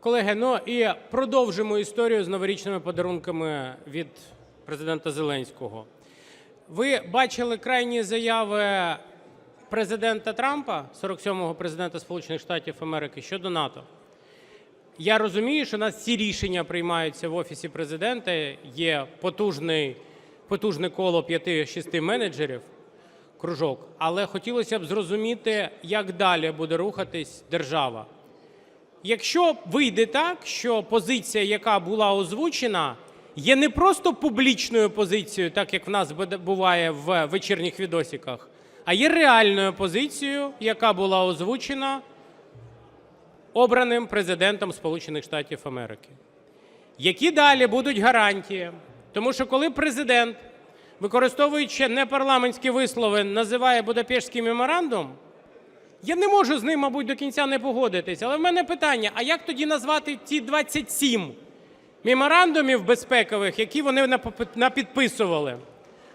Колеги, ну і продовжимо історію з новорічними подарунками від президента Зеленського. Ви бачили крайні заяви президента Трампа, 47-го президента Сполучених Штатів Америки, щодо НАТО. Я розумію, що у нас всі рішення приймаються в Офісі президента, є потужний, потужне коло 5-6 менеджерів, кружок, але хотілося б зрозуміти, як далі буде рухатись держава. Якщо вийде так, що позиція, яка була озвучена, є не просто публічною позицією, так як в нас буває в вечірніх відосиках, а є реальною позицією, яка була озвучена обраним президентом Сполучених Штатів Америки. Які далі будуть гарантії? Тому що коли президент, використовуючи непарламентські вислови, називає Будапештський меморандум, я не можу з ним, мабуть, до кінця не погодитись. Але в мене питання: а як тоді назвати ті 27 меморандумів безпекових, які вони напідписували?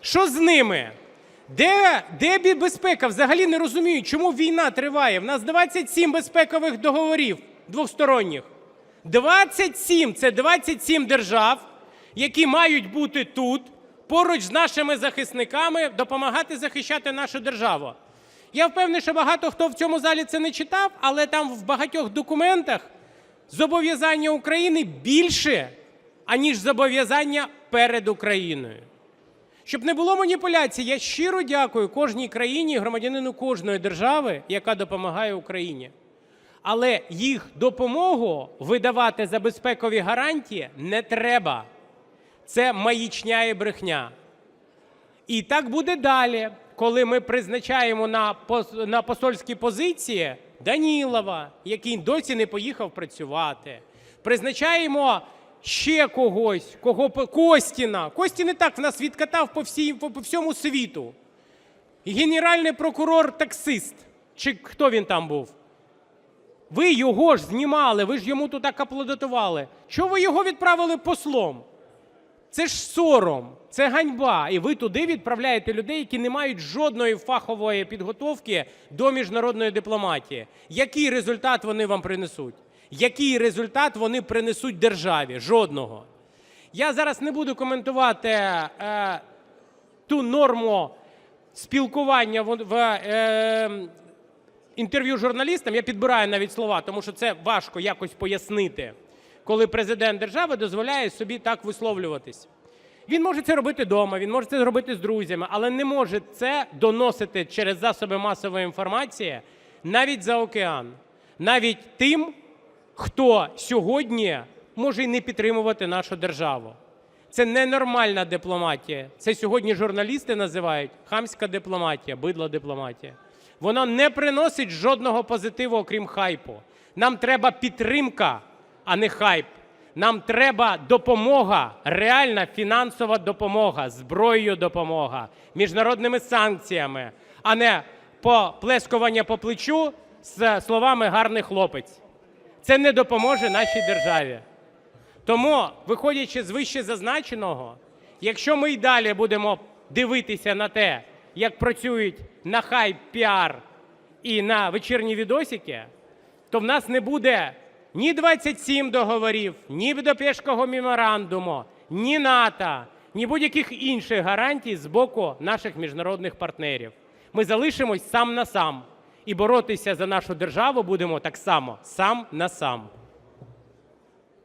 Що з ними? Де, де безпека? Взагалі не розумію, чому війна триває. В нас 27 безпекових договорів двосторонніх. 27 – це 27 держав, які мають бути тут, поруч з нашими захисниками, допомагати захищати нашу державу. Я впевнений, що багато хто в цьому залі це не читав, але там в багатьох документах зобов'язання України більше, аніж зобов'язання перед Україною. Щоб не було маніпуляцій, я щиро дякую кожній країні, громадянину кожної держави, яка допомагає Україні. Але їх допомогу видавати за безпекові гарантії не треба. Це маячня і брехня. І так буде далі, коли ми призначаємо на, посольські позиції Данілова, який досі не поїхав працювати. Призначаємо ще когось, кого Костіна. Костін і так в нас відкатав по, всій, по, по всьому світу. Генеральний прокурор таксист. Чи хто він там був? Ви його ж знімали, ви ж йому тут так аплодитували. Чого ви його відправили послом? Це ж сором, це ганьба. І ви туди відправляєте людей, які не мають жодної фахової підготовки до міжнародної дипломатії. Який результат вони вам принесуть? Який результат вони принесуть державі? Жодного. Я зараз не буду коментувати е, ту норму спілкування в, в е, інтерв'ю журналістам. Я підбираю навіть слова, тому що це важко якось пояснити, коли президент держави дозволяє собі так висловлюватись. Він може це робити вдома, він може це робити з друзями, але не може це доносити через засоби масової інформації навіть за океан, навіть тим, хто сьогодні може і не підтримувати нашу державу. Це ненормальна дипломатія. Це сьогодні журналісти називають хамська дипломатія, бидла дипломатія. Вона не приносить жодного позитиву, окрім хайпу. Нам треба підтримка, а не хайп. Нам треба допомога, реальна фінансова допомога, зброєю допомога, міжнародними санкціями, а не поплескування по плечу з словами гарний хлопець. Це не допоможе нашій державі. Тому, виходячи з вище зазначеного, якщо ми й далі будемо дивитися на те, як працюють на хайп піар і на вечірні відосики, то в нас не буде ні 27 договорів, ні Будапештського меморандуму, ні НАТО, ні будь-яких інших гарантій з боку наших міжнародних партнерів. Ми залишимось сам на сам і боротися за нашу державу будемо так само сам на сам.